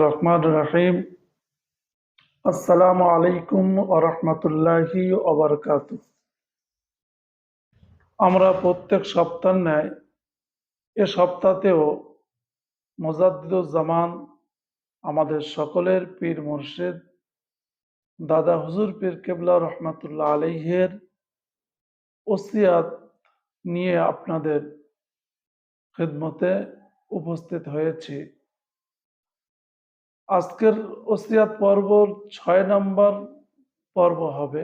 রহমান রহিম। আসসালামু আলাইকুম আরহামতুল্লাহি ওবরকাত আমরা প্রত্যেক সপ্তাহ ন্যায় এ সপ্তাহতেও মোজাদ্দুজ্জামান আমাদের সকলের পীর মুর্শিদ দাদা হুজুর পীর কেবলা রহমাতুল্লাহ আলাইহের ওসিয়াত নিয়ে আপনাদের খিদমতে উপস্থিত হয়েছি। আজকের ওসিয়াত পর্ব ছয় নম্বর পর্ব হবে।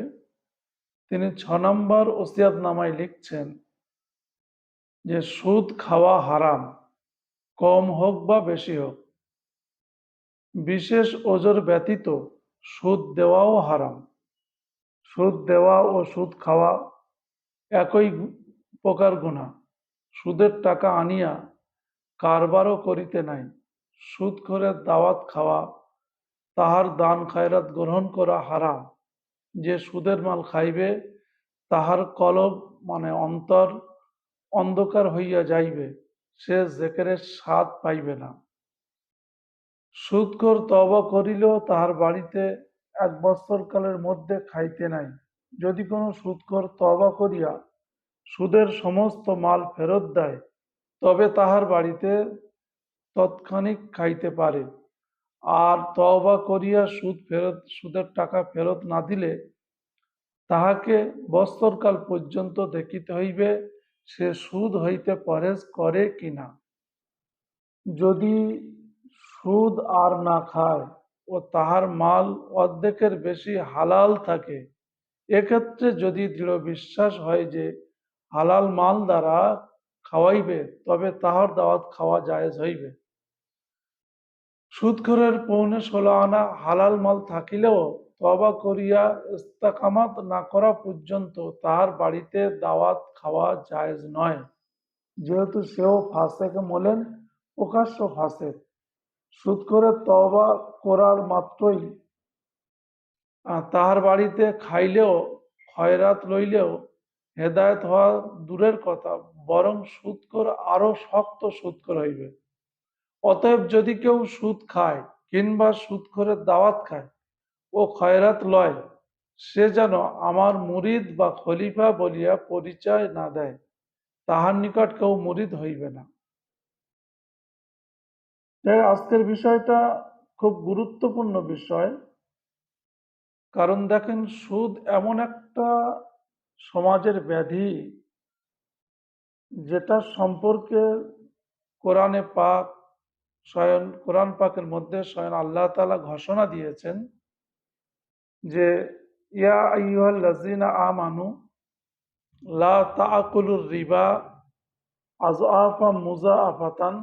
তিনি ছ নম্বর ওসিয়াত নামায় লিখছেন যে, সুদ খাওয়া হারাম, কম হোক বা বেশি হোক। বিশেষ ওজোর ব্যতীত সুদ দেওয়াও হারাম। সুদ দেওয়া ও সুদ খাওয়া একই প্রকার গুণা সুদের টাকা আনিয়া কারবারও করিতে নাই। সুদ করে দাওয়াত খাওয়া, তাহার দান খায়রাত গ্রহণ করা হারাম। যে সুদের মাল খাইবে, তাহার কলব মানে অন্তর অন্ধকার হইয়া যাইবে, সে জেকেরের স্বাদ পাইবে না। সুদকর তবা করিলেও তাহার বাড়িতে এক বৎসর কালের মধ্যে খাইতে নাই। যদি কোনো সুদকর তবা করিয়া সুদের সমস্ত মাল ফেরত দেয়, তবে তাহার বাড়িতে তৎক্ষণিক খাইতে পারে। আর তওবা করিয়া সুদ ফেরত, সুদের টাকা ফেরত না দিলে তাহাকে বস্তরকাল পর্যন্ত দেখিতে হইবে সে সুদ হইতে পরেজ করে কিনা। যদি সুদ আর না খায় ও তাহার মাল অর্ধেকের বেশি হালাল থাকে, এক্ষেত্রে যদি দৃঢ় বিশ্বাস হয় যে হালাল মাল দ্বারা খাওয়াইবে, তবে তাহার দাওয়াত খাওয়া জায়েজ হইবে। সুদখোরের পৌনে ষোলো আনা হালাল মাল থাকিলেও তবা করিয়া ইস্তাকামাত না করা পর্যন্ত তাহার বাড়িতে দাওয়াত খাওয়া জায়েজ নয়। যেহেতু সেও ফাঁসেকে মোলেন, প্রকাশ্য ফাঁসে সুদ করে তবা করার মাত্রই তাহার বাড়িতে খাইলেও, খয়রাত লইলেও হেদায়ত হওয়া দূরের কথা, বরং সুদকর আরও শক্ত সুদকর হইবে। অতএব যদি কেউ সুদ খায় কিংবা সুদ করে দাওয়াত খায়, ও খয়রাত লয়, সে যেন আমার মুরিদ বা খলিফা বলিয়া পরিচয় না দেয়, তাহার নিকট কেউ মুরিদ হইবে না। আজকের বিষয়টা খুব গুরুত্বপূর্ণ বিষয়। কারণ দেখেন, সুদ এমন একটা সমাজের ব্যাধি যেটা সম্পর্কে কোরআনে পাক স্বয়ং কোরআন পাকের মধ্যে স্বয়ং আল্লাহ তালা ঘোষণা দিয়েছেন যে, ইয়া লাজিনা আমানু লা তাকুলুর রিবা আজআফা মুজা আফাতান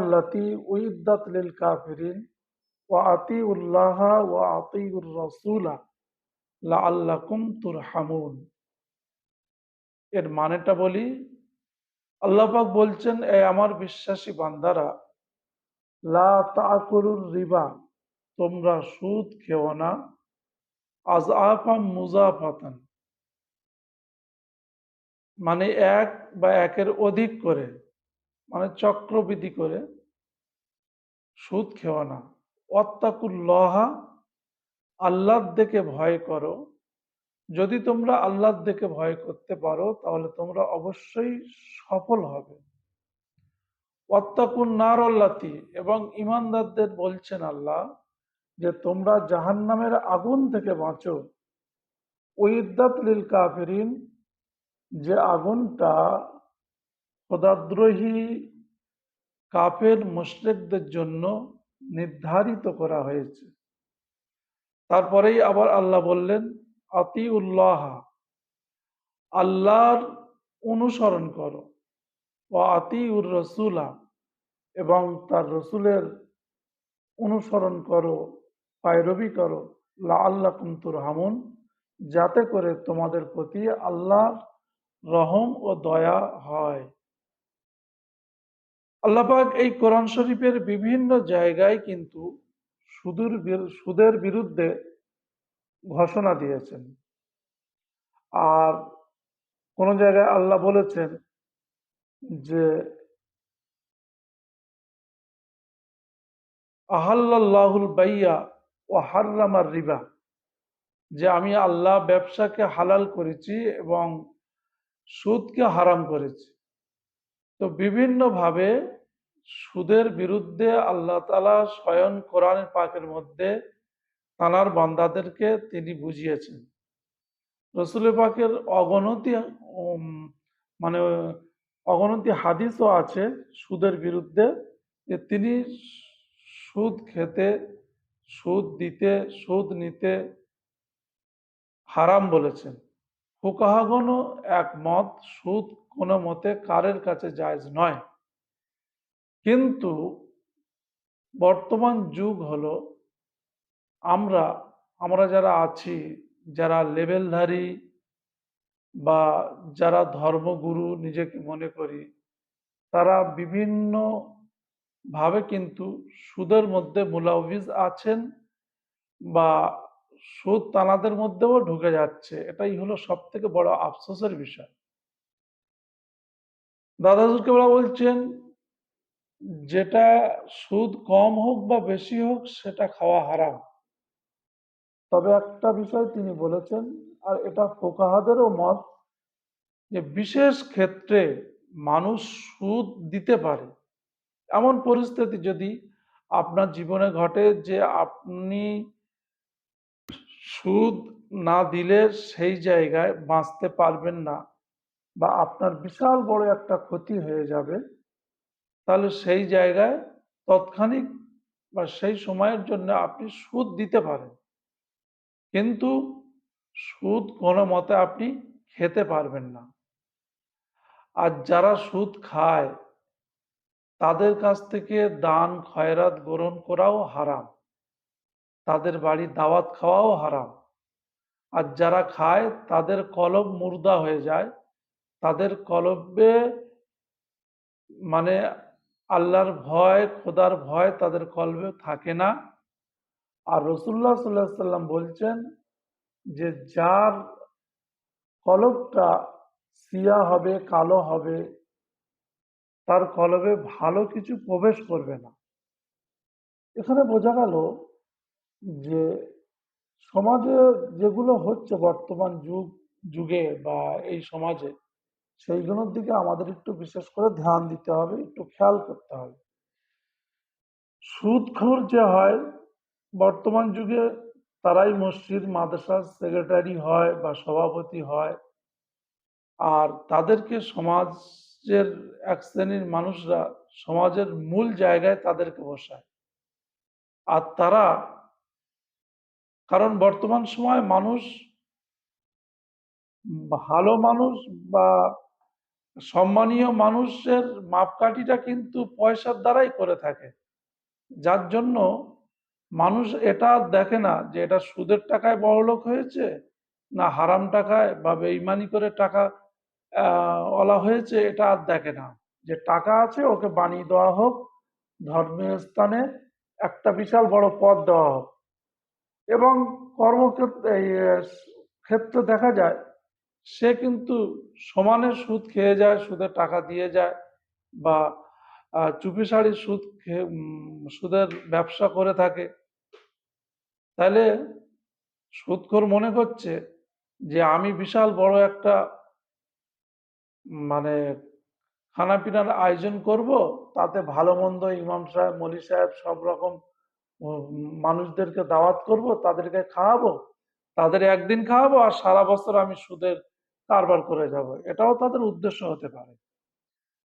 আল্লাতি উইদ্দাত লিল কাফিরিন ওয়া রাসূলা লাআল্লাকুম তুরহামুন। এর মানেটা বলি আল্লাপাক বলছেন, এ আমার বিশ্বাসী বান্দারা, লা তাকুরুর রিবা, তোমরা সুদ খেও না আজ আফাম মুজাফাতান মানে এক বা একের অধিক করে মানে চক্রবৃদ্ধি করে সুদ খেও না। অত্তাকুল্লহা আল্লাহর দিকে ভয় করো। যদি তোমরা আল্লাহর দিকে ভয় করতে পারো, তাহলে তোমরা অবশ্যই সফল হবে। অত্তাকুন নারল্লাতি, এবং ইমানদারদের বলছেন আল্লাহ যে, তোমরা জাহান নামের আগুন থেকে বাঁচো। ওইদাত লিল কাফেরিন, যে আগুনটা খোদাদ্রোহী কাফের মুশরিকদের জন্য নির্ধারিত করা হয়েছে। তারপরেই আবার আল্লাহ বললেন আতি উল্লাহ আল্লাহর অনুসরণ করো। ও আতি উর রসুলা, এবং তার রসুলের অনুসরণ করো, পায়রবি করো। লা আল্লাহ কুমতুর হামুন যাতে করে তোমাদের প্রতি আল্লাহর রহম ও দয়া হয়। আল্লাপাক এই কোরআন শরীফের বিভিন্ন জায়গায় কিন্তু সুদূর সুদের বিরুদ্ধে ঘোষণা দিয়েছেন। আর কোন জায়গায় আল্লাহ বলেছেন যে আহাল্লাহুল বাইয়া ও হার্রামার রিবা। যে, আমি আল্লাহ ব্যবসাকে হালাল করেছি এবং সুদকে হারাম করেছি। তো বিভিন্নভাবে সুদের বিরুদ্ধে আল্লাহ তালা স্বয়ং কোরআন পাকের মধ্যে তানার বান্দাদেরকে তিনি বুঝিয়েছেন। রসুল পাকের অগণতি মানে অগণতি হাদিসও আছে সুদের বিরুদ্ধে যে তিনি সুদ খেতে, সুদ দিতে, সুদ নিতে হারাম বলেছেন। ফুকাহাগণও একমত, সুদ কোনো মতে কারের কাছে জায়জ নয়। কিন্তু বর্তমান যুগ হলো আমরা আমরা যারা আছি, যারা লেভেলধারী বা যারা ধর্মগুরু নিজেকে মনে করি, তারা বিভিন্ন ভাবে কিন্তু সুদের মধ্যে মুলাউভিজ আছেন বা সুদ তানাদের মধ্যেও ঢুকে যাচ্ছে। এটাই হলো সব থেকে বড় আফসোসের বিষয়। দাদা কেবলা বলছেন, যেটা সুদ কম হোক বা বেশি হোক, সেটা খাওয়া হারাম। তবে একটা বিষয় তিনি বলেছেন, আর এটা ফোকাহাদেরও মত, যে বিশেষ ক্ষেত্রে মানুষ সুদ দিতে পারে। এমন পরিস্থিতি যদি আপনার জীবনে ঘটে যে আপনি সুদ না দিলে সেই জায়গায় বাঁচতে পারবেন না বা আপনার বিশাল বড় একটা ক্ষতি হয়ে যাবে, তাহলে সেই জায়গায় তৎক্ষণিক বা সেই সময়ের জন্য আপনি সুদ দিতে পারেন। কিন্তু সুদ কোনো মতে আপনি খেতে পারবেন না। আর যারা সুদ খায়, তাদের কাছ থেকে দান, খয়রাত গ্রহণ করাও হারাম। তাদের বাড়ি দাওয়াত খাওয়াও হারাম। আর যারা খায়, তাদের কলব মুর্দা হয়ে যায়। তাদের কলবে মানে আল্লাহর ভয়, খোদার ভয় তাদের কলবে থাকে না। আর রসুল্লাহ সাল্লাহ সাল্লাম বলছেন যে, যার কলবটা সিয়া হবে, কালো হবে, তার কলবে ভালো কিছু প্রবেশ করবে না। এখানে বোঝা গেল যে, সমাজে যেগুলো হচ্ছে বর্তমান যুগ, যুগে বা এই সমাজে, সেইগুলোর দিকে আমাদের একটু বিশেষ করে ধ্যান দিতে হবে, একটু খেয়াল করতে হবে। সুদখোর যে হয় বর্তমান যুগে তারাই মসজিদ, মাদ্রাসার সেক্রেটারি হয় বা সভাপতি হয়। আর তাদেরকে সমাজের এক শ্রেণির মানুষরা সমাজের মূল জায়গায় তাদেরকে বসায়। আর তারা, কারণ বর্তমান সময় মানুষ ভালো মানুষ বা সম্মানীয় মানুষের মাপকাঠিটা কিন্তু পয়সার দ্বারাই করে থাকে। যার জন্য মানুষ এটা দেখে না যে এটা সুদের টাকায় বড়লোক হয়েছে না হারাম টাকায় বা বেইমানি করে টাকা ওলা হয়েছে এটা আর দেখে না। যে টাকা আছে ওকে বানিয়ে দেওয়া হোক, ধর্মীয় স্থানে একটা বিশাল বড় পদ দেওয়া হোক। এবং কর্মক্ষেত্রে ক্ষেত্রে দেখা যায় সে কিন্তু সমানে সুদ খেয়ে যায়, সুদের টাকা দিয়ে যায় বা চুপি সারি সুদ সুদের ব্যবসা করে থাকে। তাহলে সুদখোর মনে করছে যে আমি বিশাল বড় একটা মানে খানা পিনার আয়োজন করব, তাতে ভালো মন্দ ইমাম সাহেব, মলি সাহেব সব রকম মানুষদেরকে দাওয়াত করব, তাদেরকে খাওয়াবো, তাদের একদিন খাওয়াবো আর সারা বছর আমি সুদের কারবার করে যাব। এটাও তাদের উদ্দেশ্য হতে পারে।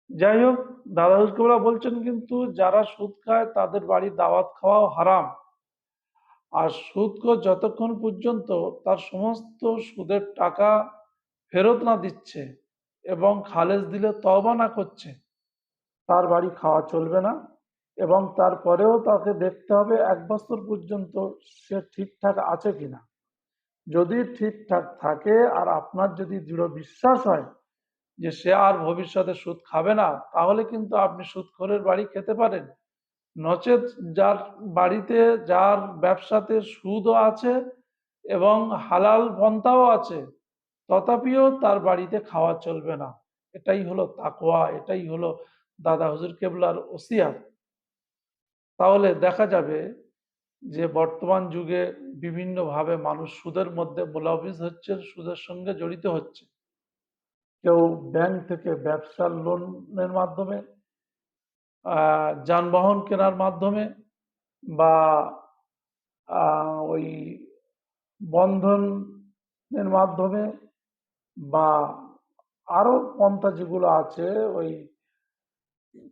যাই হোক, দাদা বলছেন কিন্তু যারা সুদ খায় তাদের বাড়ি দাওয়াত খাওয়াও হারাম। আর সুদকে যতক্ষণ পর্যন্ত তার সমস্ত সুদের টাকা ফেরত না দিচ্ছে এবং খালেজ দিলে তবা না করছে, তার বাড়ি খাওয়া চলবে না এবং তারপরেও তাকে দেখতে হবে এক বছর পর্যন্ত সে ঠিকঠাক আছে কিনা। যদি ঠিকঠাক থাকে আর আপনার যদি দৃঢ় বিশ্বাস হয় যে সে আর ভবিষ্যতে সুদ খাবে না, তাহলে কিন্তু আপনি সুদখোরের বাড়ি খেতে পারেন। নচেত যার বাড়িতে, যার ব্যবসাতে সুদও আছে এবং হালাল পন্থাও আছে, তথাপিও তার বাড়িতে খাওয়া চলবে না। এটাই হলো তাকোয়া এটাই হলো দাদা হুজুর কেবলার ওসিয়াত। তাহলে দেখা যাবে যে বর্তমান যুগে বিভিন্নভাবে মানুষ সুদের মধ্যে মোলাবিজ হচ্ছে, সুদের সঙ্গে জড়িত হচ্ছে। কেউ ব্যাংক থেকে ব্যবসার লোনের মাধ্যমে যানবাহন কেনার মাধ্যমে বা ওই বন্ধনের মাধ্যমে বা আরও পন্থা যেগুলো আছে, ওই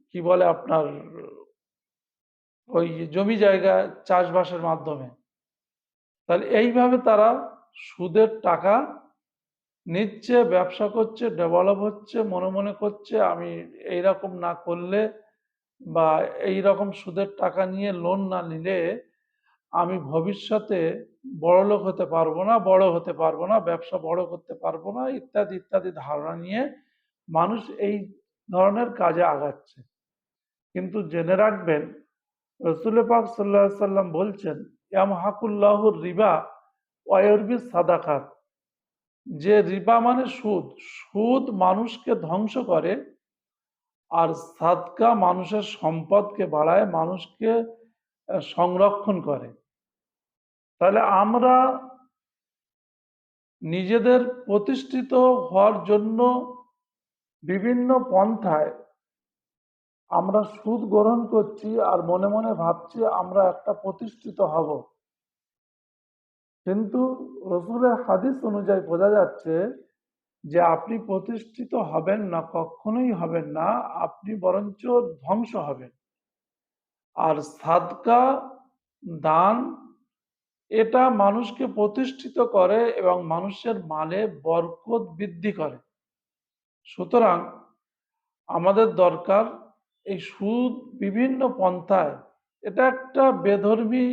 কি বলে আপনার, ওই জমি জায়গা চাষবাসের মাধ্যমে, তাহলে এইভাবে তারা সুদের টাকা নিচ্ছে, ব্যবসা করছে ডেভেলপ হচ্ছে, মনে মনে করছে, আমি এইরকম না করলে বা এই রকম সুদের টাকা নিয়ে লোন না নিলে আমি ভবিষ্যতে বড়লোক হতে পারব না, বড় হতে পারব না, ব্যবসা বড় করতে পারব না, ইত্যাদি ইত্যাদি ধারণা নিয়ে মানুষ এই ধরনের কাজে আগাচ্ছে। কিন্তু জেনে রাখবেন রসুল পাক সাল্লাহ সাল্লাম বলছেন ইয়াম হাকুল্লাহুর রিবা ওয়রবি সাদাকাত। যে রিবা মানে সুদ সুদ মানুষকে ধ্বংস করে আর সাদকা মানুষের সম্পদকে বাড়ায় মানুষকে সংরক্ষণ করে। তাহলে আমরা নিজেদের প্রতিষ্ঠিত হওয়ার জন্য বিভিন্ন পন্থায় আমরা সুদ গ্রহণ করছি আর মনে মনে ভাবছি আমরা একটা প্রতিষ্ঠিত হব। কিন্তু রসুলের হাদিস অনুযায়ী বোঝা যাচ্ছে যে আপনি প্রতিষ্ঠিত হবেন না, কখনোই হবেন না, আপনি বরঞ্চ ধ্বংস হবেন। আর সাদকা দান, এটা মানুষকে প্রতিষ্ঠিত করে এবং মানুষের মালে বরকত বৃদ্ধি করে। সুতরাং আমাদের দরকার এই সুদ বিভিন্ন পন্থায়। এটা একটা বেধর্মী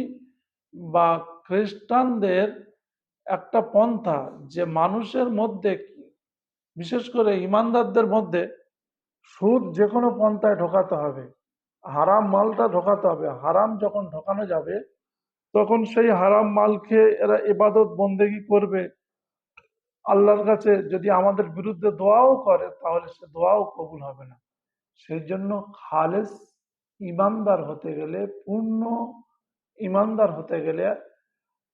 বা খ্রিস্টানদের একটা পন্থা যে মানুষের মধ্যে বিশেষ করে ইমানদারদের মধ্যে সুদ যে কোনো পন্থায় ঢোকাতে হবে, হারাম মালটা ঢোকাতে হবে। হারাম যখন ঢোকানো যাবে, তখন সেই হারাম মাল খেয়ে এরা ইবাদত বন্দেগি করবে। আল্লাহর কাছে যদি আমাদের বিরুদ্ধে দোয়াও করে, তাহলে সে দোয়াও কবুল হবে না। সেই জন্য খালেস ইমানদার হতে গেলে, পূর্ণ ইমানদার হতে গেলে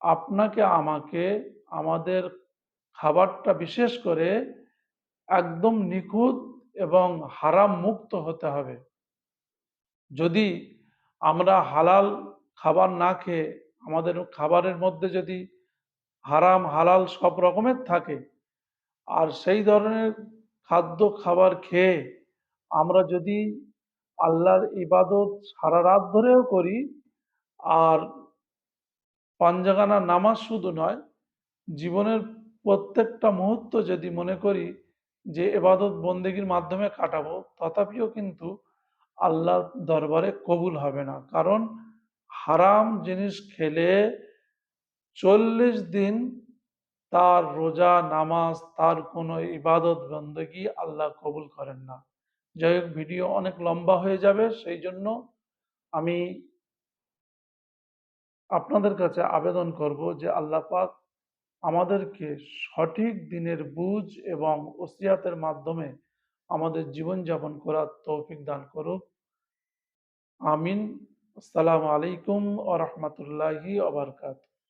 আপনাকে আমাকে আমাদের খাবারটা বিশেষ করে একদম নিখুঁত এবং হারাম মুক্ত হতে হবে। যদি আমরা হালাল খাবার না খেয়ে আমাদের খাবারের মধ্যে যদি হারাম, হালাল সব রকমের থাকে আর সেই ধরনের খাদ্য খাবার খেয়ে আমরা যদি আল্লাহর ইবাদত সারা রাত ধরেও করি আর পাঞ্জাগানা নামাজ শুধু নয়, জীবনের প্রত্যেকটা মুহূর্ত যদি মনে করি যে এবাদত বন্দেগীর মাধ্যমে কাটাবো, তথাপিও কিন্তু আল্লাহর দরবারে কবুল হবে না। কারণ হারাম জিনিস খেলে চল্লিশ দিন তার রোজা, নামাজ, তার কোনো ইবাদত বন্দেগী আল্লাহ কবুল করেন না। যাই হোক, ভিডিও অনেক লম্বা হয়ে যাবে, সেই জন্য আমি আপনাদের কাছে আবেদন করব যে আল্লাহ পাক আমাদেরকে সঠিক দিনের বুঝ এবং ওসিয়াতের মাধ্যমে আমাদের জীবনযাপন করার তৌফিক দান করুক। আমিন। আসসালামু আলাইকুম আ রহমতুল্লাহি